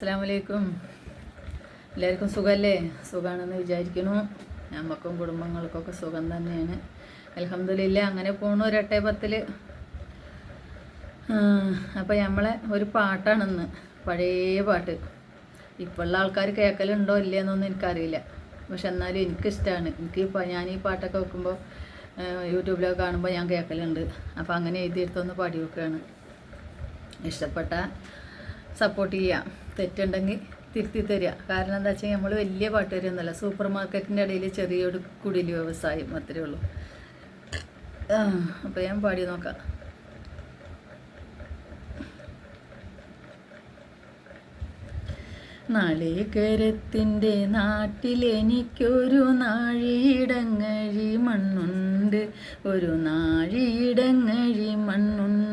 അസ്സാം വലൈക്കും എല്ലാവർക്കും സുഖമല്ലേ സുഖമാണെന്ന് വിചാരിക്കുന്നു. നമുക്കും കുടുംബങ്ങൾക്കൊക്കെ സുഖം തന്നെയാണ്. അലഹമ്മദില്ല അങ്ങനെ പോണു ഒരട്ടേ പത്തിൽ അപ്പോൾ നമ്മളെ ഒരു പാട്ടാണെന്ന്. പഴയ പാട്ട്. ഇപ്പോഴുള്ള ആൾക്കാർ കേൾക്കലുണ്ടോ ഇല്ലയെന്നൊന്നും എനിക്കറിയില്ല. പക്ഷെ എന്നാലും എനിക്കിഷ്ടമാണ് എനിക്ക് ഞാൻ ഈ പാട്ടൊക്കെ വെക്കുമ്പോൾ യൂട്യൂബിലൊക്കെ കാണുമ്പോൾ ഞാൻ കേൾക്കലുണ്ട് അപ്പോൾ അങ്ങനെ എഴുതിയെടുത്തൊന്ന് പാടി വെക്കുകയാണ് ഇഷ്ടപ്പെട്ട സപ്പോർട്ട് ചെയ്യാം. തെറ്റുണ്ടെങ്കിൽ തിരുത്തി തരിക കാരണം എന്താ വെച്ചാൽ നമ്മൾ വലിയ പാട്ടുകാരൊന്നുമല്ല സൂപ്പർ മാർക്കറ്റിന്റെ ഇടയിൽ ചെറിയൊരു കുടിൽ വ്യവസായം അത്രയേ ഉള്ളൂ. അപ്പോൾ ഞാൻ പാടി നോക്കാം. നാളികരത്തിന്റെ നാട്ടിലെനിക്കൊരു നാഴിയിടങ്ങഴി മണ്ണുണ്ട്. ഒരു നാഴിയിടങ്ങഴി മണ്ണുണ്ട്.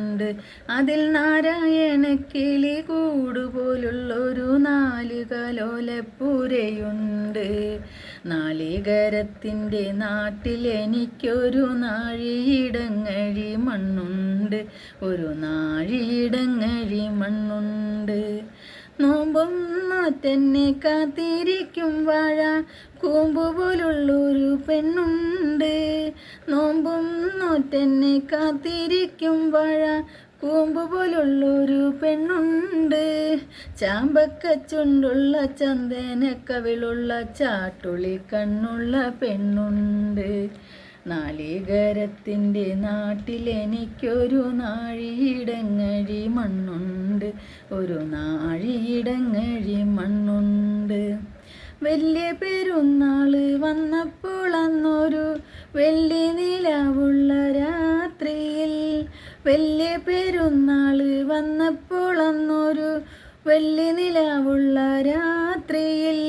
അതിൽ നാരായണ കിളി കൂടുപോലുള്ളൊരു നാലുകലോലപ്പുരയുണ്ട് നാളികരത്തിന്റെ നാട്ടിലെനിക്കൊരു നാഴിയിടങ്ങഴി മണ്ണുണ്ട്. ഒരു നാഴിയിടങ്ങഴി മണ്ണുണ്ട്. നോമ്പും തന്നെ കാത്തിരിക്കും വാഴ. കൂമ്പുപോലുള്ളൊരു പെണ്ണുണ്ട്. നോമ്പും നോറ്റെന്നെ കാത്തിരിക്കും വാഴ. കൂമ്പുപോലുള്ളൊരു പെണ്ണുണ്ട്. ചാമ്പക്കച്ചുണ്ടുള്ള ചന്ദനക്കവിളുള്ള ചാട്ടുളി കണ്ണുള്ള പെണ്ണുണ്ട്. നാളികരത്തിന്റെ നാട്ടിലെനിക്കൊരു നാഴിയിടങ്ങഴി മണ്ണുണ്ട്. ഒരു നാഴിയിടങ്ങഴി മണ്ണുണ്ട്. വലിയ പെരുന്നാൾ വന്നപ്പോൾ അന്നൊരു വെള്ളി നിലാവുള്ള രാത്രിയിൽ വലിയ പെരുന്നാൾ വന്നപ്പോൾ അന്നൊരു വെള്ളി നിലാവുള്ള രാത്രിയിൽ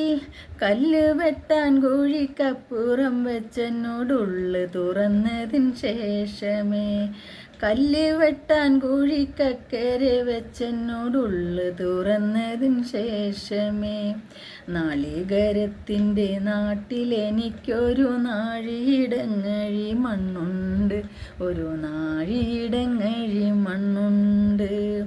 കല്ല് വെട്ടാൻ കോഴിക്കപ്പുറം വെച്ചെന്നോടുള്ളു തുറന്നതിന് ശേഷമേ കല്ല് വെട്ടാൻ കുഴിക്കക്കരെ വെച്ചെന്നോടുള്ളു തുറന്നതിന് ശേഷമേ. നാളികരത്തിന്റെ നാട്ടിലെനിക്കൊരു നാഴിയിടങ്ങഴി മണ്ണുണ്ട്. ഒരു നാഴിയിടങ്ങഴി മണ്ണുണ്ട്.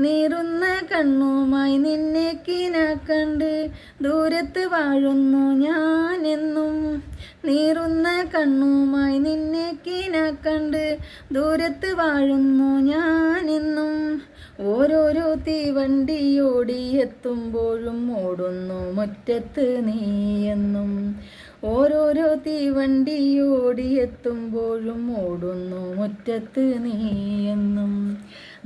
നീറുന്ന കണ്ണുമായി നിന്നെ കിനാക്കണ്ട് ദൂരത്ത് വാഴുന്നു ഞാനെന്നും. നീറുന്ന കണ്ണുമായി നിന്നെ കിനാക്കണ്ട് ദൂരത്ത് വാഴുന്നു ഞാനെന്നും. ഓരോരോ തീവണ്ടി ഓടിയെത്തുമ്പോഴും ഓടുന്നു മുറ്റത്ത് നീയെന്നും. ഓരോരോ തീവണ്ടി ഓടിയെത്തുമ്പോഴും ഓടുന്നു മുറ്റത്ത് നീയെന്നും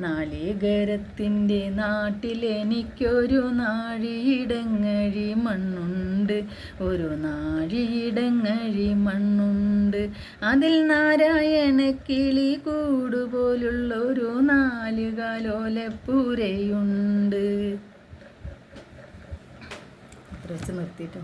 നാളികരത്തിന്റെ നാട്ടിലെനിക്കൊരു നാഴിയിടങ്ങഴി മണ്ണുണ്ട്. ഒരു നാഴിയിടങ്ങഴി മണ്ണുണ്ട്. അതിൽ നാരായണ കിളി കൂടുപോലുള്ള ഒരു നാലുകാലോലപ്പൂരയുണ്ട് നിർത്തിയിട്ടോ